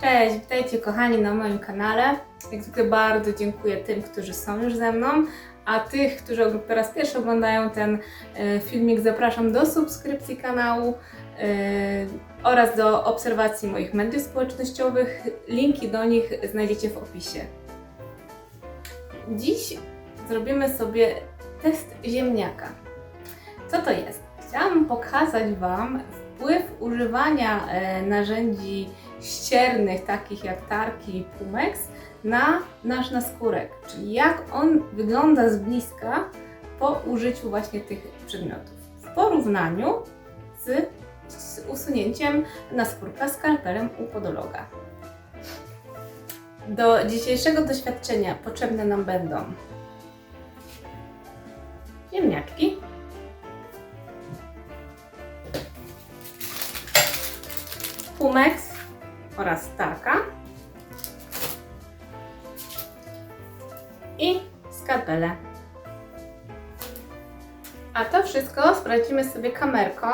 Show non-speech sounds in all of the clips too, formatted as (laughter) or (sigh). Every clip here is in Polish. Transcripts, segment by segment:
Cześć, witajcie kochani na moim kanale. Jak zwykle bardzo dziękuję tym, którzy są już ze mną, a tych, którzy po raz pierwszy oglądają ten e, filmik, zapraszam do subskrypcji kanału e, oraz do obserwacji moich mediów społecznościowych. Linki do nich znajdziecie w opisie. Dziś zrobimy sobie test ziemniaka. Co to jest? Chciałam pokazać Wam wpływ używania e, narzędzi ściernych, takich jak tarki i pumex, na nasz naskórek, czyli jak on wygląda z bliska po użyciu właśnie tych przedmiotów. W porównaniu z, z usunięciem naskórka skalpelem u podologa. Do dzisiejszego doświadczenia potrzebne nam będą ziemniaczki, pumex oraz tarka i skalpele. A to wszystko sprawdzimy sobie kamerką,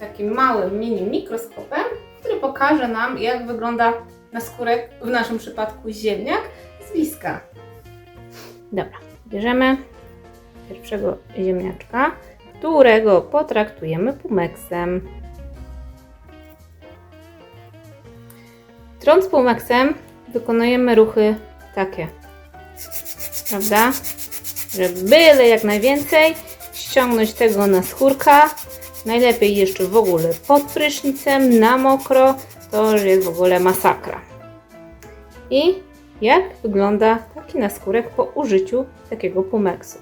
takim małym mini mikroskopem, który pokaże nam jak wygląda naskórek, w naszym przypadku ziemniak, z bliska. Dobra, bierzemy pierwszego ziemniaczka, którego potraktujemy pumexem. Trąc półmaksem wykonujemy ruchy takie, prawda? Żeby byle jak najwięcej ściągnąć tego na skórka. Najlepiej jeszcze w ogóle pod prysznicem, na mokro. To już jest w ogóle masakra. I jak wygląda taki naskórek po użyciu takiego pumeksu?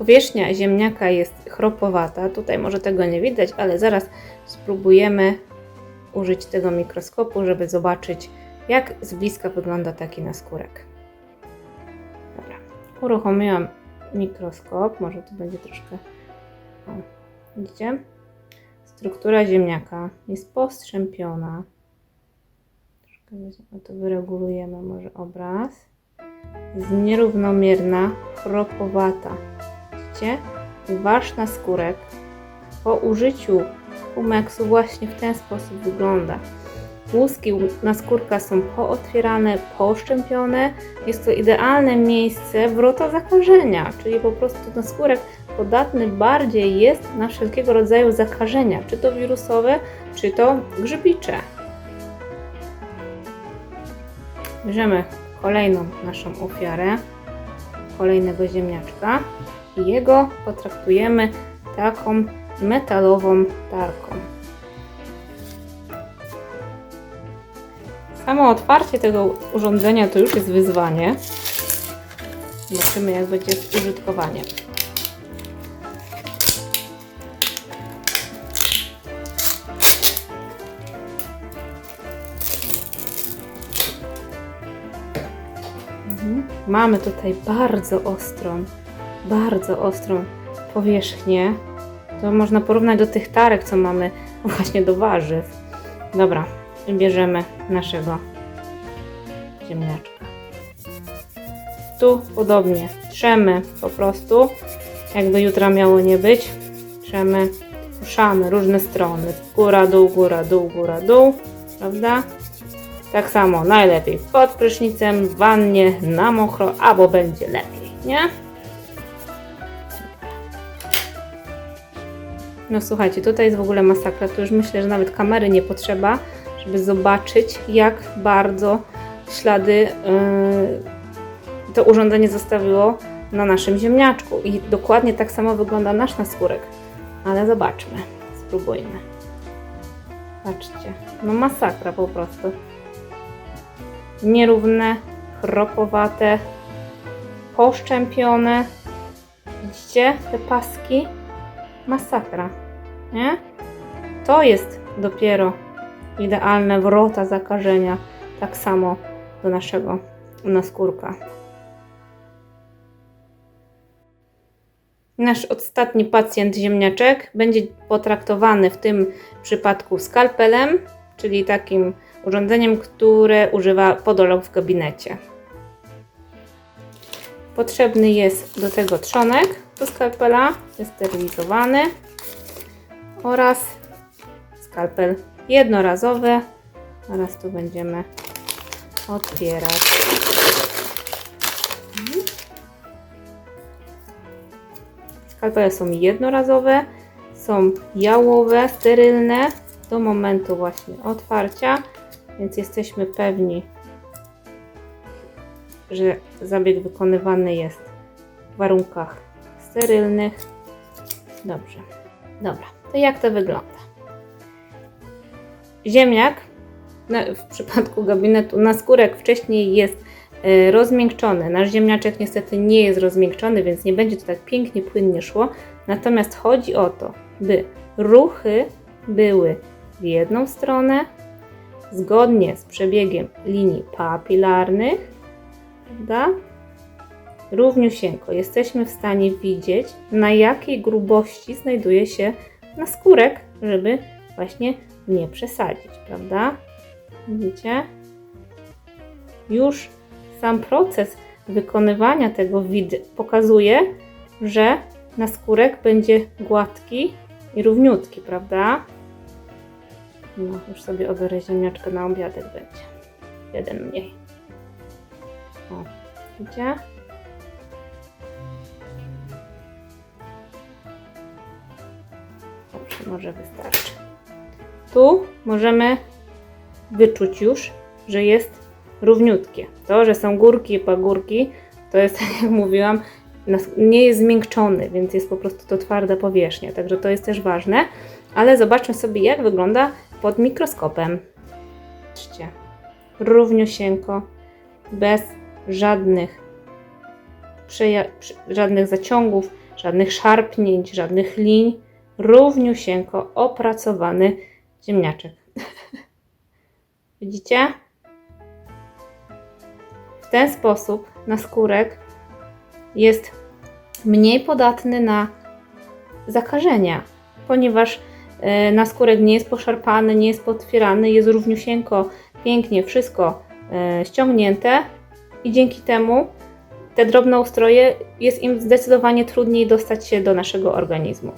Powierzchnia ziemniaka jest chropowata. Tutaj może tego nie widać, ale zaraz spróbujemy użyć tego mikroskopu, żeby zobaczyć, jak z bliska wygląda taki naskórek. Dobra, uruchomiłam mikroskop. Może to będzie troszkę. O, widzicie? Struktura ziemniaka jest postrzępiona. Troszkę to wyregulujemy może obraz. Jest nierównomierna, chropowata. Widzicie? Wasz naskórek po użyciu pumeksu właśnie w ten sposób wygląda. Łuski naskórka są pootwierane, poszczępione. Jest to idealne miejsce wrota zakażenia, czyli po prostu naskórek podatny bardziej jest na wszelkiego rodzaju zakażenia, czy to wirusowe, czy to grzybicze. Bierzemy kolejną naszą ofiarę, kolejnego ziemniaczka jego potraktujemy taką metalową tarką. Samo otwarcie tego urządzenia to już jest wyzwanie. Zobaczymy jak będzie z użytkowaniem. Mhm. Mamy tutaj bardzo ostrą, bardzo ostrą powierzchnię. To można porównać do tych tarek, co mamy (laughs) właśnie do warzyw. Dobra, bierzemy naszego ziemniaczka. Tu podobnie trzemy po prostu, jakby jutra miało nie być. Trzemy, ruszamy różne strony. Góra, dół, góra, dół, góra, dół. Prawda? Tak samo najlepiej pod prysznicem, w wannie, na mokro, albo będzie lepiej, nie? No słuchajcie, tutaj jest w ogóle masakra. Tu już myślę, że nawet kamery nie potrzeba, żeby zobaczyć, jak bardzo ślady yy, to urządzenie zostawiło na naszym ziemniaczku. I dokładnie tak samo wygląda nasz naskórek. Ale zobaczmy, spróbujmy. Patrzcie, no masakra po prostu. Nierówne, chropowate, poszczępione. Widzicie te paski? Masakra, nie? To jest dopiero idealne wrota zakażenia, tak samo do naszego naskórka. Nasz ostatni pacjent ziemniaczek będzie potraktowany w tym przypadku skalpelem, czyli takim urządzeniem, które używa podolog w gabinecie. Potrzebny jest do tego trzonek do skalpela, jest sterylizowany oraz skalpel jednorazowy. Teraz tu będziemy otwierać. Skalpele są jednorazowe, są jałowe, sterylne do momentu właśnie otwarcia, więc jesteśmy pewni, że zabieg wykonywany jest w warunkach sterylnych. Dobrze. Dobra, to jak to wygląda? Ziemniak w przypadku gabinetu na skórek wcześniej jest e, rozmiękczony. Nasz ziemniaczek niestety nie jest rozmiękczony, więc nie będzie to tak pięknie, płynnie szło. Natomiast chodzi o to, by ruchy były w jedną stronę, zgodnie z przebiegiem linii papilarnych, prawda? Równiusieńko jesteśmy w stanie widzieć, na jakiej grubości znajduje się naskórek, żeby właśnie nie przesadzić, prawda? Widzicie? Już sam proces wykonywania tego wid- pokazuje, że naskórek będzie gładki i równiutki, prawda? No, już sobie obiorę ziemniaczkę na obiadek będzie. Jeden mniej. O, widzicie? Może wystarczy. Tu możemy wyczuć już, że jest równiutkie. To, że są górki i pagórki, to jest, (laughs) tak jak mówiłam, nie jest zmiękczony, więc jest po prostu to twarda powierzchnia. Także to jest też ważne. Ale zobaczmy sobie, jak wygląda pod mikroskopem. Patrzcie, równiusieńko, bez żadnych, żadnych zaciągów, żadnych szarpnięć, żadnych liń. Równiusieńko opracowany ziemniaczek. (laughs) Widzicie? W ten sposób naskórek jest mniej podatny na zakażenia, ponieważ e, naskórek nie jest poszarpany, nie jest potwierany, jest równiusieńko, pięknie wszystko e, ściągnięte i dzięki temu te drobnoustroje jest im zdecydowanie trudniej dostać się do naszego organizmu.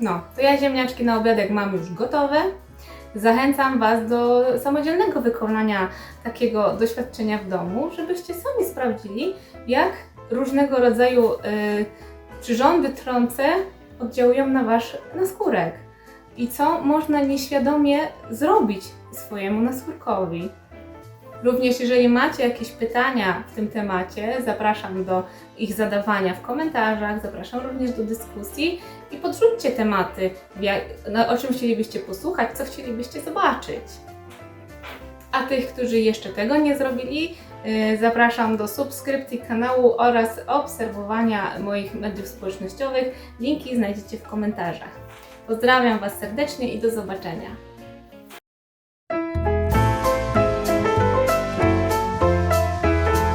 No, to ja ziemniaczki na obiadek mam już gotowe. Zachęcam Was do samodzielnego wykonania takiego doświadczenia w domu, żebyście sami sprawdzili, jak różnego rodzaju y, przyrządy trące oddziałują na Wasz naskórek i co można nieświadomie zrobić swojemu naskórkowi. Również jeżeli macie jakieś pytania w tym temacie, zapraszam do ich zadawania w komentarzach, zapraszam również do dyskusji i podrzućcie tematy, no, o czym chcielibyście posłuchać, co chcielibyście zobaczyć. A tych, którzy jeszcze tego nie zrobili, yy, zapraszam do subskrypcji kanału oraz obserwowania moich mediów społecznościowych. Linki znajdziecie w komentarzach. Pozdrawiam Was serdecznie i do zobaczenia.